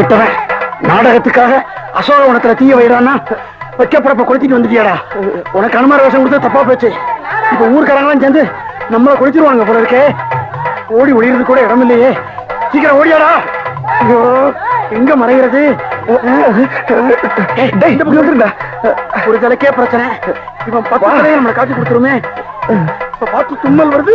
விட்டவன். நாடகத்துக்காக நாடகத்துக்காக அசோகவனத்துல தீய வைடான்னா வைக்கப்படப்ப கொளுத்திட்டு வந்துட்டியாடா. உனக்கு அனுமார வேஷம் கொடுத்து தப்பா போச்சு. இப்ப ஊர்க்காரங்களாம் சேர்ந்து நம்மளை கொளுத்திடுவாங்க போல இருக்கே. ஓடி ஒளியிறது கூட இடம் இல்லையே. சீக்கிரம் ஓடியாடா. ஐயோ எங்க மறைகிறது ஒரு தலைக்கே பிரச்சனை. இவன் பத்து தலையை நம்மளை காட்டி கொடுத்துருமே. இப்ப பார்த்து தும்மல் வருது.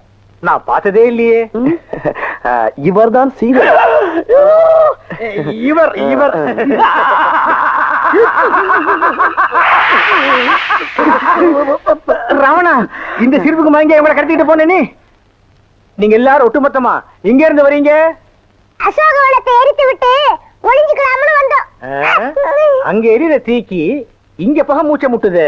நான் பார்த்ததே இல்லையே. இவர் தான் சீதை. இவர் இவர். ராவணா இந்த சிரிப்புக்கு மயங்க இவரை கடத்திட்டு போனே நீ? நீங்க எல்லாரும் ஒட்டுமொத்தமா எங்க இருந்து வரீங்க? அசோகவனத்தை எரித்து விட்டு ஒளிஞ்சுக்கலாம்னு வந்தோம்? அங்க எரியுற தீக்கி இங்க பக மூச்சை முட்டுது.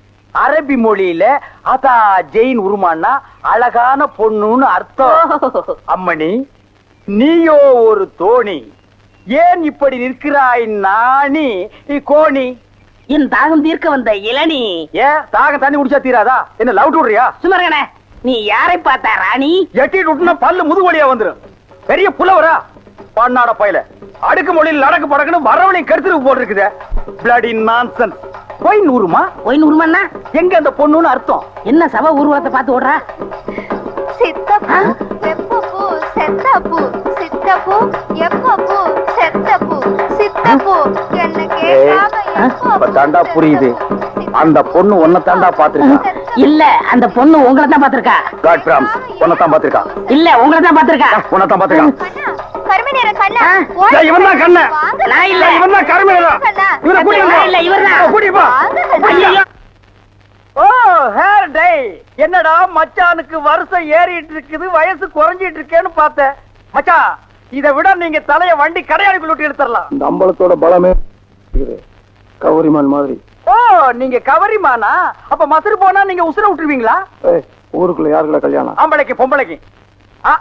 அரபி மொழியில அதா ஜெயின் உருமான்னா அழகான பொண்ணுன்னு அர்த்தம். அம்மணி நீயோ ஒரு தோணி. ஏன் இப்படி நிற்கிறாய் நாணி? கோணி. என் தாகம் தீர்க்க வந்த இளநீ. ஏன்? தாகம் தண்ணி குடிச்சா தீராதா? என்ன லவ் விடுறியா சுமரகனே நீ யாரை பார்த்தா ராணி? எட்டிட்டு விட்டுனா பல்லு முதுகு வழியா வந்துரும். பெரிய புலவரா? பண்ணாட பையல. அடுக்கு மொழியில் நடக்கு படக்குன்னு வரவனை கருத்துருக்கு போட்டிருக்குதே. பிளடி நான்சன்ஸ் போய் நூறுமா ஒயின் உருமன்னா எங்க அந்த பொண்ணுன்னு அர்த்தம். என்ன சவ உருவத்தை பார்த்து ஓடுறா? சித்தப்பூ வெப்பப்பூ செத்தப்பூ சித்தப்பூ எப்பப்பூ தாண்டா புரியுது. அந்த பொண்ணு உன்னை தாண்டா பாத்துருக்கா இல்ல அந்த பொண்ணு உங்களை தான் பாத்திருக்கா காட் பிராம்ஸ் உன்னை தான் பாத்துருக்கா இல்ல உங்களை தான் பாத்திருக்கா உன்னை தான் பாத்துருக்கா கருமை கண்ணா. இவன் நான் இல்ல. இவன் இல்ல, வா. ஐயையோ. ஓ ஹேர் டை என்னடா மச்சானுக்கு வருஷம் ஏறிட்டு இருக்குது வயசு குறைஞ்சிட்டு இருக்கேன்னு பார்த்தேன். மச்சான் இதை விட நீங்க தலைய வண்டி கடையாளிக்குள்ள எடுத்துடலாம் இந்த அம்பலத்தோட பலமே. கௌரிமான் மாதிரி. ஓ நீங்க கவரிமானா? அப்ப மசுறு போனா நீங்க உசுர விட்டுருவீங்களா? ஊருக்குள்ள யாருக்குள்ள கல்யாணம்? ஆம்பளைக்கு பொம்பளைக்கு. ஆ,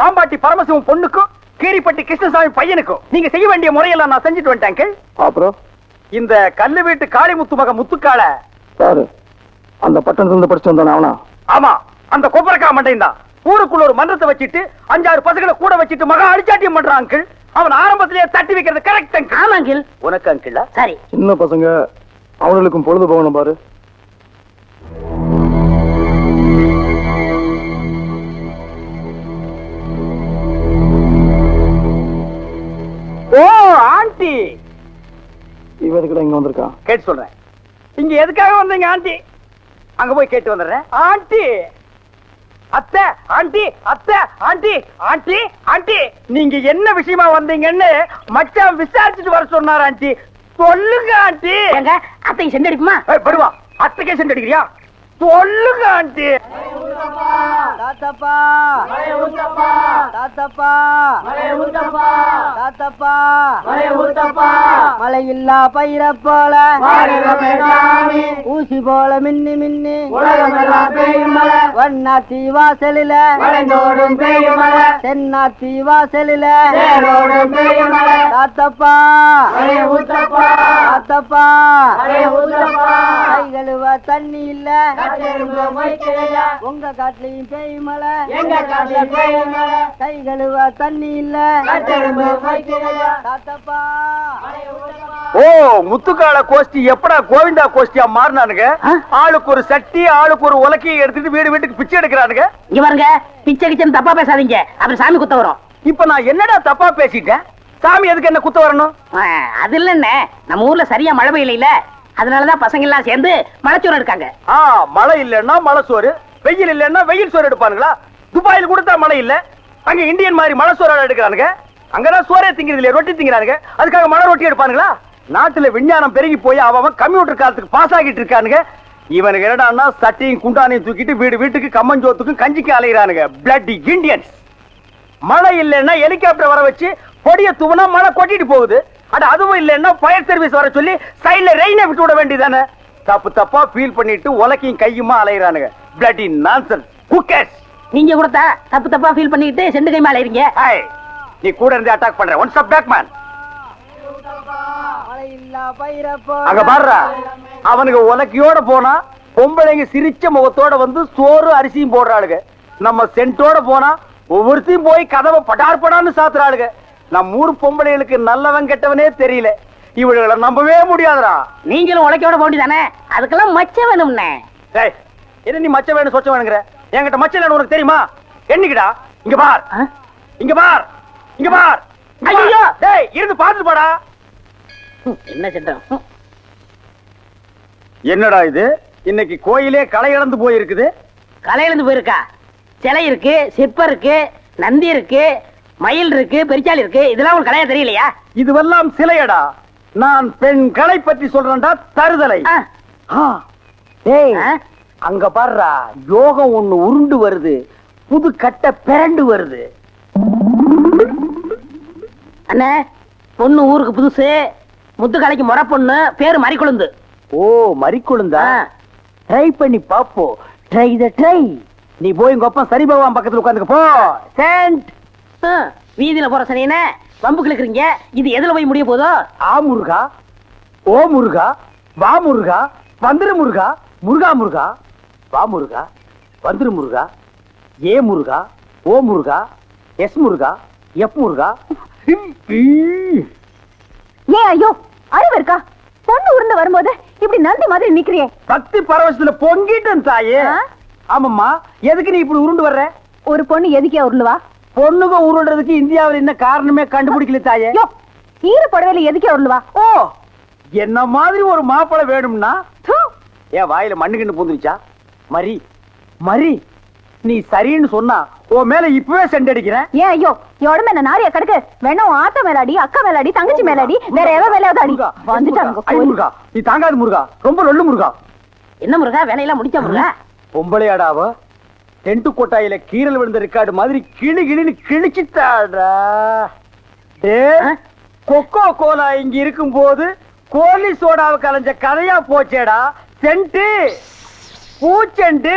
பாம்பாட்டி பரமசிவம் பொண்ணுக்கும் கீரிப்பட்டி கிருஷ்ணசாமி பையனுக்கும். நீங்க செய்ய வேண்டிய முறையெல்லாம் நான் செஞ்சுட்டு வந்துட்டேன். அப்புறம்? இந்த கல்லு வீட்டு காளிமுத்து மக முத்துக்கால சாரு அந்த பட்டணத்துல இருந்து படிச்சு வந்தானே அவனா? ஆமா அந்த கொப்பரக்கா மண்டையும் தான். ஊருக்குள்ள ஒரு மன்றத்தை வச்சுட்டு அஞ்சாறு பசங்களை கூட வச்சுட்டு மகா அடிச்சாட்டியம் பண்றான் அங்கிள். அவன் ஆரம்பத்திலேயே தட்டி வைக்கிறது கரெக்ட் அங்கிள். ஆமா அங்கிள். உனக்கு அங்கிள்? சரி. சின்ன பசங்க அவங்களுக்கும் பொழுது போகணும் பாரு. ஓ ஆண்டி. இவ எதுக்குடா இங்க வந்திருக்கான் கேட்டு சொல்றேன். இங்க எதுக்காக வந்தீங்க ஆண்டி? அங்க போய் கேட்டு வந்துடுறேன். ஆண்டி. அத்தை ஆண்டி அத்தை ஆண்டி ஆண்டி ஆண்டி. நீங்க என்ன விஷயமா வந்தீங்கன்னு மச்சான் விசாரிச்சுட்டு வர சொன்னார் ஆண்டி. சொல்லுங்க ஆண்டி. எங்க அத்தை செண்டு அடிக்குமா? ஏய், படுவா. அத்தைக்கே சென்று அடிக்கிறியா? சொல்லுங்க ஆண்டி. தாத்தப்பா. தாத்தப்பா. தாத்தப்பா மழை இல்லா பயிர போல. ஊசி போல மின்னி மின்னி. வண்ணாத்தி வாசலில. தென்னாத்தி வாசலில. தாத்தப்பா. தாத்தப்பா. கை கழுவ தண்ணி இல்ல. உங்க காட்டுலயும் பேய் மழை. எங்க காட்டுல பேய் மழை. கை கழுவ தண்ணி இல்ல. ஓ முத்துக்கால கோஷ்டி எப்படா கோவிந்தா கோஷ்டியா மாறினானுங்க? ஆளுக்கு ஒரு சட்டி ஆளுக்கு ஒரு உலக்கையை எடுத்துட்டு வீடு வீட்டுக்கு பிச்சை எடுக்கிறானுங்க. இங்க பாருங்க பிச்சை கிச்சன் தப்பா பேசாதீங்க. அப்புறம் சாமி குத்த வரும். இப்ப நான் என்னடா தப்பா பேசிட்டேன்? சாமி எதுக்கு என்ன குத்த வரணும்? ஆ, அது இல்லன்னு நம்ம ஊர்ல சரியா மழை பெய்யல அதனாலதான் பசங்க எல்லாம் சேர்ந்து மலைச்சோறு எடுக்காங்க. ஆ மழை இல்லைன்னா மழை சோறு வெயில் இல்லைன்னா வெயில் சோறு எடுப்பானுங்களா? துபாயில் கொடுத்தா மழை இல்ல. அங்க இந்தியன் மாதிரி மழை சோறு எடுக்கிறானுங்க. அங்கதான் சோறே திங்கிறது இல்லையா ரொட்டி திங்கிறானுங்க. அதுக்காக மழை ரொட்டி எடுப்பானுங்களா? நாட்டுல விஞ்ஞானம் பெருகி போய் அவன் கம்ப்யூட்டர் காலத்துக்கு பாஸ் ஆகிட்டு இருக்கானுங்க. இவனுக்கு என்னடான்னா சட்டையும் குண்டானையும் தூக்கிட்டு வீடு வீட்டுக்கு கம்மஞ்சோத்துக்கும் கஞ்சிக்கு அலைகிறானுங்க பிளட் இந்தியன்ஸ் மழை இல்லைன்னா ஹெலிகாப்டர் வர வச்சு பொடிய தூவனா மழை கொட்டிட்டு போகுது. அட அதுவும் இல்லைன்னா ஃபயர் சர்வீஸ் வர சொல்லி சைடுல ரெயினை விட்டு விட வேண்டியதானே? தப்பு தப்பா ஃபீல் பண்ணிட்டு உலக்கையும் கையுமா அலைகிறானுங்க பிளட்டி நான்சன் குக்கர்ஸ் நீங்க கொடுத்தா தப்பு தப்பா ஃபீல் பண்ணிட்டு செண்டு கை மேல இருங்க ஹாய் நீ கூட இருந்து அட்டாக் பண்ற. ஒன் ஸ்டாப் பேக் மேன் அங்க பாடுறா அவனுக்கு உலக்கையோட போனா பொம்பளைங்க சிரிச்ச முகத்தோட வந்து சோறு அரிசியும் போடுறாளுங்க. நம்ம சென்ட்டோட போனா ஒவ்வொருத்தையும் போய் கதவை படார் படான்னு சாத்துறாளுங்க. நம்ம ஊர் பொம்பளைகளுக்கு நல்லவன் கெட்டவனே தெரியல. இவளுகளை நம்பவே முடியாதுடா. நீங்களும் உழைக்கோட போண்டிதானே அதுக்கெல்லாம் மச்சம் வேணும்னே. என்ன நீ மச்ச வேணும் சொச்ச வேணுங்கிற? என்கிட்ட மச்ச இல்லைன்னு உனக்கு தெரியுமா? என்னைக்குடா? இங்க பார்? இங்க பார். இங்க பார் ஐயோ டேய். இருந்து பார்த்துட்டு போடா. என்ன சட்டம் ம். என்னடா இது? இன்னைக்கு கோயிலே களை இழந்து போயிருக்குது. கலையிலிருந்து போயிருக்கா? சிலை இருக்கு சிற்பம் இருக்கு நந்தி இருக்கு மயில் இருக்கு பெரிச்சாலி இருக்கு. இதெல்லாம் உங்களுக்கு கலையா தெரியலையா? இதுவெல்லாம் சிலையடா. நான் பெண் கலை பற்றி சொல்றேன்டா தருதலை? அங்க பாருடா யோகம் ஒண்ணு உருண்டு வருது புது கட்டை பிறண்டு வருது. அண்ணே பொண்ணு ஊருக்கு புதுசு. முத்துக்கலைக்கு முறை பொண்ணு பேரு மறிக்குழுந்து. ஓ மறிக்குழுந்தா. ட்ரை பண்ணி பாப்போம் ட்ரை த ட்ரை நீ போய் உங்க அப்பா சரி பகவான் பக்கத்துல உட்காந்துக்க போ. சென்ட் வீதியில போற சனியனே வம்பு கிழக்குறீங்க இது எதுல போய் முடிய போதோ? ஆ முருகா. ஓ முருகா. வா முருகா. வந்துரு முருகா. முருகா முருகா. வா முருகா. வந்துரு முருகா. ஏ முருகா. ஓ முருகா. எஸ் முருகா. எஃப் முருகா. ஏன் ஐயோ அழிவு இருக்கா? பொண்ணு உருண்டு வரும்போது இப்படி நந்தி மாதிரி நிக்கிறியே. பக்தி பரவசத்துல பொங்கிட்டேன் தாயே? ஆமாம்மா எதுக்கு நீ இப்படி உருண்டு வர்ற? ஒரு பொண்ணு எதுக்கே உருளுவா பொண்ணுங்க உருள்றதுக்கு இந்தியாவில் என்ன காரணமே கண்டுபிடிக்கல தாயே. ஈர புடவையில எதுக்கே உருளுவா ஓ என்ன மாதிரி ஒரு மாப்பிளை வேணும்னா? ஏன் வாயில மண்ணுக்குன்னு பூந்துருச்சா? மரி மரி. நீ சரின்னு சொன்னா உன் மேல இப்பவே செண்டடிக்கிறேன் ஏன் ஐயோ உடம்பு என்ன நாரியா கிடக்கு? வேணா உன் ஆத்தா மேலாடி அக்கா மேலாடி தங்கச்சி மேலாடி வேற எவ மேலாவது அடி. வந்துட்டாங்க முருகா நீ தாங்காது முருகா ரொம்ப லொல்லு முருகா. என்ன முருகா வேலையெல்லாம் முடிச்ச முருகா? பொம்பளையாடாவ டென்ட் கொட்டாயில கீரல் விழுந்த ரெக்கார்டு மாதிரி கிளி கிளின்னு கிழிச்சிட்டாடா? கொக்கோ கோலா இங்க இருக்கும் போது கோலி சோடாவை கலைஞ்ச கதையா போச்சேடா. சென்ட்டு பூச்செண்டு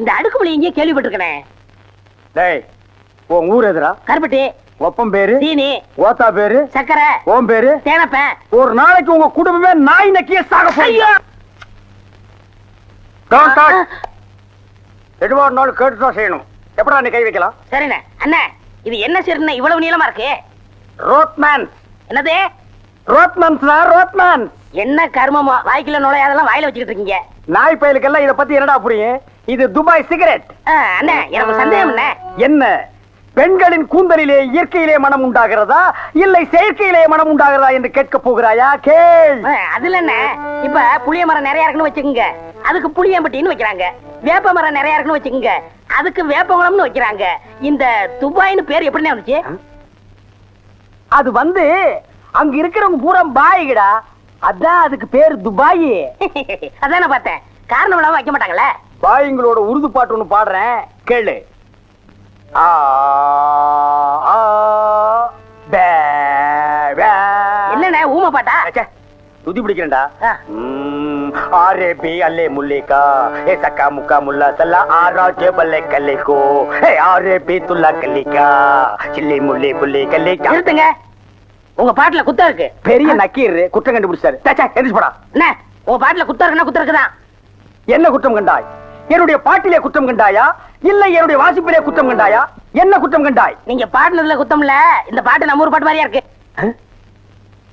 இந்த அடுக்குமொழி எங்கேயே கேள்விப்பட்டிருக்கேன். டேய் உன் ஊர் எதுரா கருப்பட்டி ஒப்பம் பேரு சீனி ஓத்தா பேரு சக்கரை உன் பேரு தேனப்பேன் ஒரு நாளைக்கு உங்க குடும்பமே நாய் நக்கிய சாக. எதுவா இருந்தாலும் கேட்டுதான் செய்யணும். எப்படா நீ கை வைக்கலாம்? சரிண்ணே. அண்ணே இது என்ன சரிண்ணே இவ்வளவு நீளமா இருக்கு? ரோட்மேன் என்னது? ரோட்மேன்ஸ் ரோட்மேன் என்ன கர்மமோ? வாய்க்குள்ள நுழையாதெல்லாம் வாயில வச்சுக்கிட்டு இருக்கீங்க. நாய் பயலுக்கெல்லாம் இத பத்தி என்னடா புரியும்? இது துபாய் சிகரெட். அண்ணே எனக்கு சந்தேகம் என்ன? பெண்களின் கூந்தலிலே இயற்கையிலே மனம் உண்டாகிறதா? இல்லை செயற்கையிலே மனம் உண்டாகிறதா என்று கேட்க போகிறாயா? கேள். அதுல என்ன இப்ப புளிய மரம் நிறைய இருக்குன்னு வச்சுக்கோங்க. அதுக்கு புளியம்பட்டின்னு வைக்கிறாங்க. வேப்ப மரம் நிறைய இருக்குன்னு வச்சுக்கோங்க. அதுக்கு வேப்பகுளம்னு வைக்கிறாங்க. இந்த துபாய்னு பேர் எப்படிண்ணே வந்துச்சு? அது வந்து அங்க இருக்கிறவங்க பூரா பாய்கடா. அதான் அதுக்கு பேர் துபாய். அதானே பார்த்தேன். காரணம் இல்லாம வைக்க மாட்டாங்கல்ல? பாய்ங்களோட உருது பாட்டு ஒண்ணு பாடுறேன். கேளு. ஆ. என்னண்ணே ஊமை பாட்டா? துதி பிடிக்கிறேன்டா. ஆரே பி அல்லே முல்லிகா. ஏ சக்கா முக்கா முல்லா சல்லா ஆரா ஜெபல்லே கல்லிக்கோ ஏ ஆரே பி துல்லா கல்லிக்கா. சில்லி முல்லி புல்லி கல்லிக்கா. நிறுத்துங்க. உங்க பாட்டுல குத்தம் இருக்கு. பெரிய நக்கீர் குற்றம் கண்டுபிடிச்சாரு. சே, எந்திரிச்சு போடா. என்ன உங்க பாட்டுல குத்தம் இருக்குன்னா குத்தம் இருக்குதான் என்ன குற்றம் கண்டாய்? என்னுடைய பாட்டிலே குற்றம் கண்டாயா? இல்லை என்னுடைய வாசிப்பிலே குற்றம் கண்டாயா? என்ன குற்றம் கண்டாய்? நீங்க பாடுனதுல குத்தம் இல்ல. இந்த பாட்டு நம்ம ஊர் பாட்டு மாதிரியா இருக்கு?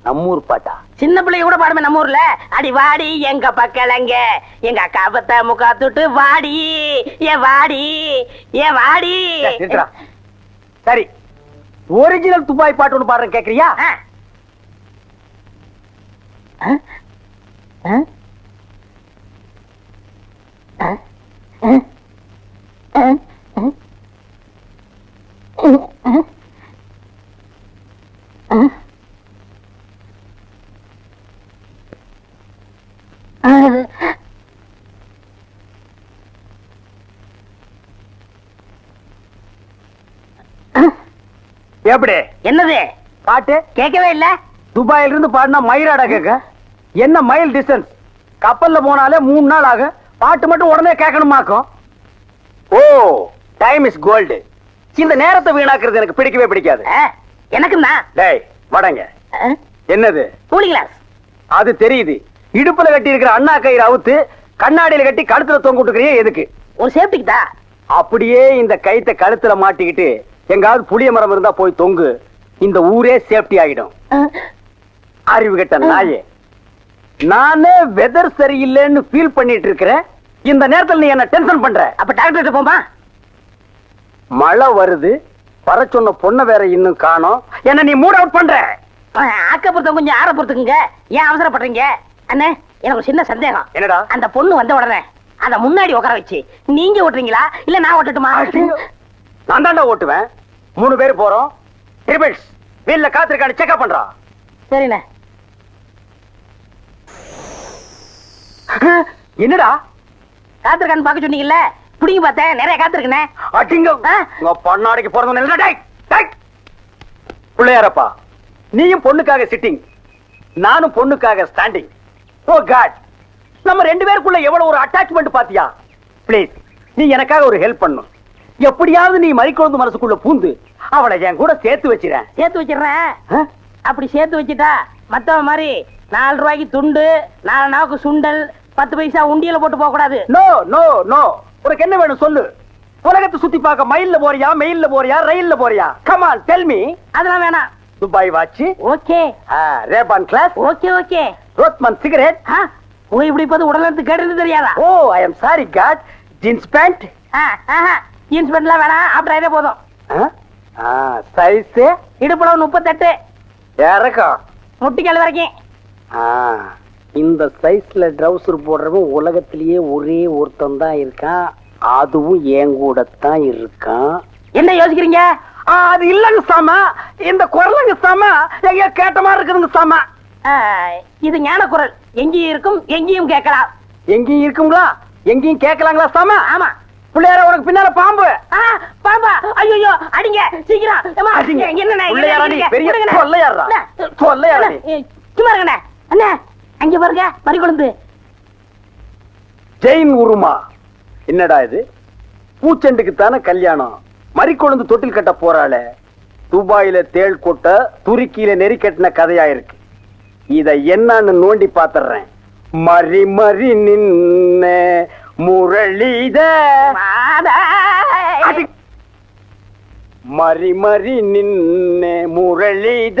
நம்மூர் பாட்டா? சின்ன பிள்ளைங்க கூட பாடுமே நம்ம ஊர்ல. அடி வாடி எங்க பக்கலங்க. எங்க அக்கா பத்த முக்கா துட்டு வாடி. ஏ வாடி ஏ வாடி. சரி. ஒரிஜினல் துபாய் பாட்டு ஒண்ணு பாடுறேன் கேக்குறியா? ஆ. ஆ? ஆ? எப்படி? என்னது? பாட்டு? கேட்கவே இல்ல. துபாயில இருந்து பாடினா மயிராடா கேக்க என்ன மைல் டிஸ்டன்ஸ் கப்பல்ல போனாலே மூணு நாள் ஆகும். பாட்டு மட்டும் உடனே கேட்கணுமாக்கும்? ஓ டைம் இஸ் கோல்டு இந்த நேரத்தை வீணாக்குறது எனக்கு பிடிக்கவே பிடிக்காது. ஆ, எனக்குன்னா டேய் வடங்க? என்னது? கூலி கிளாஸ் அது தெரியுது. இடுப்புல கட்டி இருக்கிற அண்ணா கயிறு அவுத்து கண்ணாடியில கட்டி கழுத்துல தொங்க விட்டுக்கிறியே எதுக்கு? ஒரு சேஃப்டிக்கு தான் அப்படியே இந்த கயித்தை கழுத்துல மாட்டிக்கிட்டு எங்காவது புளிய மரம் இருந்தா போய் தொங்கு. இந்த ஊரே சேஃப்டி ஆகிடும் அறிவு கெட்ட நாயே. நானே வெதர் சரியில்லைன்னு ஃபீல் பண்ணிட்டு இருக்கிறேன். இந்த நேரத்துல நீ என்ன டென்ஷன் பண்ற? அப்ப டாக்டர் போமா மழை வருது வர சொன்ன பொண்ணை வேற இன்னும் காணோம். என்ன நீ மூட் அவுட் பண்ற? ஆக்கப்புறத்த கொஞ்சம் ஆற பொறுத்துக்குங்க? ஏன் அவசரப்படுறீங்க? அண்ணே எனக்கு சின்ன சந்தேகம். என்னடா? அந்த பொண்ணு வந்த உடனே அத முன்னாடி உட்கார வச்சு நீங்க ஓட்டுறீங்களா? இல்ல நான் ஓட்டட்டுமா? நான் தாண்டா ஓட்டுவேன். மூணு பேர் போறோம். ட்ரிபிள்ஸ் வீல்ல காத்திருக்கான்னு செக்அப் பண்றா. சரிண்ணே. என்னடா? காத்திருக்கான்னு பார்க்க சொன்னீங்கல்ல? புடிங்க பார்த்தேன் நிறைய காத்திருக்கனே அடிங்க? உங்க பொண்ணாடிக்கு பிறந்த டேய் டேய். பிள்ளையாரப்பா நீயும் பொண்ணுக்காக சிட்டிங் நானும் பொண்ணுக்காக ஸ்டாண்டிங் ஓ காட் நம்ம ரெண்டு பேருக்குள்ள எவ்வளவு ஒரு அட்டாச்மெண்ட் பாத்தியா? ப்ளீஸ் நீ எனக்காக ஒரு ஹெல்ப் பண்ணும் எப்படியாவது நீ மறிக்கொழுந்து மனசுக்குள்ள பூந்து அவளை என் கூட சேர்த்து வச்சிரேன் சேர்த்து வச்சிடுறேன். அப்படி சேர்த்து வச்சுட்டா மத்தவன் மாதிரி நாலு ரூபாய்க்கு துண்டு நாலு நாவுக்கு சுண்டல் பத்து பைசா உண்டியல போட்டு போக கூடாது. நோ நோ நோ உனக்கு என்ன வேணும் சொல்லு. உலகத்தை சுத்தி பார்க்க மயில்ல போறியா மெயில்ல போறியா ரயில்ல போறியா? கமான் டெல் மீ அதெல்லாம் வேணாம். Dubai watch okay. Ray-Ban glass okay okay. Rothman cigarette ஆ, உங்க இப்படி பார்த்து உடல் கேட்டு தெரியாதா? ஓ I am sorry God jeans pant jeans பேண்ட்லாம் வேணாம். ஆயிரே போதும். சைஸ் இடுப்புல முப்பத்தெட்டு. இறக்கம். முட்டிக்கால் வரைக்கும். இந்த சைஸ்ல ட்ரவுசர் போடுறவன் உலகத்திலேயே ஒரே ஒருத்தன் தான் இருக்கான். அதுவும் என் கூட தான் இருக்கான். என்ன யோசிக்கிறீங்க? அது இல்லங்க சாம. இந்த குரலுங்க சாம. எங்க கேட்ட மாதிரி இருக்குதுங்க சாம. இது ஞான குரல். எங்கேயும் இருக்கும் எங்கேயும் கேட்கலாம். எங்கேயும் இருக்குங்களா எங்கேயும் கேட்கலாங்களா சாம? ஆமா. பிள்ளையார உனக்கு பின்னால பாம்பு. ஆ, பாப்பா ஐயோ அடிங்க. சீக்கிரம். அடிங்க. இங்க, பெரிய நீ? ஏ, சும்மா இருங்கண்ணே. அண்ணே. அங்க பாருங்க மறி கொழுந்து ஜெயின் உருமா. என்னடா இது? பூச்செண்டுக்கு தானே கல்யாணம். மறிக்கொழுந்து தொட்டில் கட்ட போறாளே. துபாயில தேள் கொட்ட துருக்கியில நெறி கட்டின கதையா இருக்கு. இத என்னன்னு நோண்டி பாத்துறேன். மறி மறி நின்ன முரளித. மறி மறி நின்ன முரளித.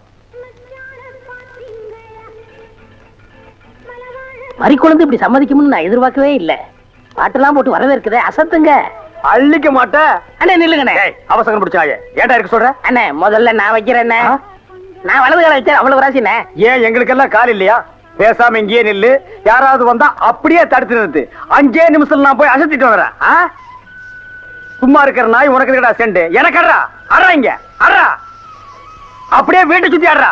மறி கொழுந்து இப்படி சம்மதிக்கும்னு நான் எதிர்பார்க்கவே இல்ல. பாட்டெல்லாம் போட்டு வரவேற்குதே அசத்துங்க. அள்ளிக்க மாட்ட. அண்ணே நில்லுங்கண்ணே. அவசரம் பிடிச்சாய ஏன்டா இருக்க சொல்ற? அண்ணே முதல்ல நான் வைக்கிறேன்? நான் வலது கால வச்சேன் அவ்வளவு ராசிண்ணே ஏன் எங்களுக்கெல்லாம் கால் இல்லையா? பேசாம இங்கேயே நில்லு. யாராவது வந்தா அப்படியே தடுத்து நிறுத்து. அஞ்சே நிமிஷத்துல நான் போய் அசத்திட்டு வரேன்? சும்மா இருக்கிற நாய் உனக்கு இருக்கடா செண்டு? எனக்கு அட்றா. அட்றா இங்க. அட்றா. அப்படியே வீட்டை சுத்தி ஆடுறா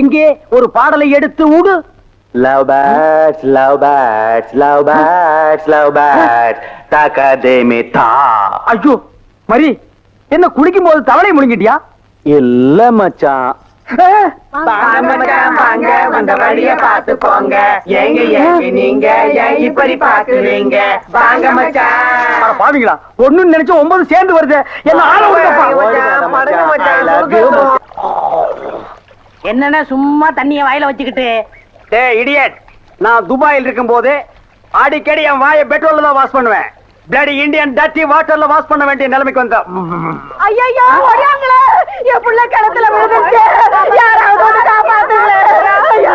எங்கே? ஒரு பாடலை எடுத்து உடு. Love pets love pets love pets love pets தாக்காதேமே தா. ஐயோ மரி என்ன குடிக்கும் போது தவளை முழுங்கிட்டியா? இல்ல மச்சான். வாங்க வந்த வழிய பார்த்து போங்க. எங்க எங்க நீங்க? இப்படி பாக்குறீங்க வாங்க மச்சான். பாவீங்களா ஒண்ணு நினைச்சு ஒன்பது சேர்ந்து வருது. என்ன ஆள என்னன்னா சும்மா தண்ணிய வாயில வச்சுக்கிட்டு. டேய் இடியட் நான் துபாயில் இருக்கும் போது அடிக்கடி என் வாயை பெட்ரோல்ல தான் வாஷ் பண்ணுவேன். பிளடி இந்தியன் டட்டி வாட்டர்ல வாஷ் பண்ண வேண்டிய நிலைமைக்கு வந்த ஐயோ ஓடியாங்களே. என் புள்ள கிணத்துல விழுந்துருச்சு. யாராவது காப்பாத்துங்களே. ஐயோ.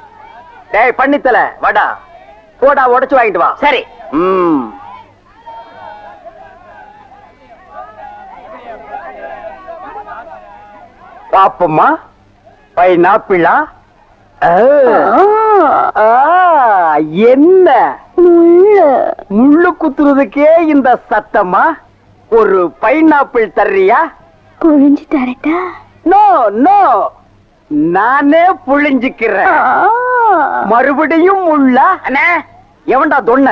டேய் பண்ணித்தலை. வாடா. சோடா உடைச்சு வாங்கிட்டு வா. சரி. ம். பாப்பம்மா. பைனாப்பிளா ஆ, ஆ, என்ன? முள்ளு குத்துறதுக்கே இந்த சத்தமா? ஒரு பைனாப்பிள் தர்றியா? புழிஞ்சு தரட்டா நோ நோ. நானே புழிஞ்சுக்கிறேன். மறுபடியும் அண்ணா. எவன்டா தொன்ன?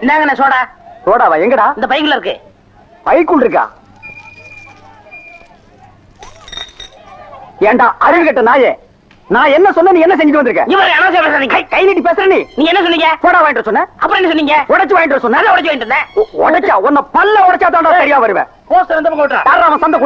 இந்தாங்கண்ணே சோடா. சோடாவா எங்கடா? இந்த பைக்குல இருக்கு. பைக்குள் இருக்கா? ஏண்டா அறிவு கட்ட நாயே? நான் என்ன சொன்ன நீ என்ன செஞ்சுட்டு வந்திருக்க? இவர் அனௌன்ஸ் பேசுறீங்க கை கை நீட்டி பேசுற நீ. நீங்க என்ன சொன்னீங்க? போடா வாங்கிட்டு சொன்ன. அப்புறம் என்ன சொன்னீங்க? உடைச்சு வாங்கிட்டு சொன்ன. உடைச்சு வாங்கிட்டு இருந்தேன் உடைச்சா உன்னை பல்ல உடைச்சா தான்டா சரியா வருவேன். போஸ்டர் யாரா அவன் சந்தைக்குள்ள?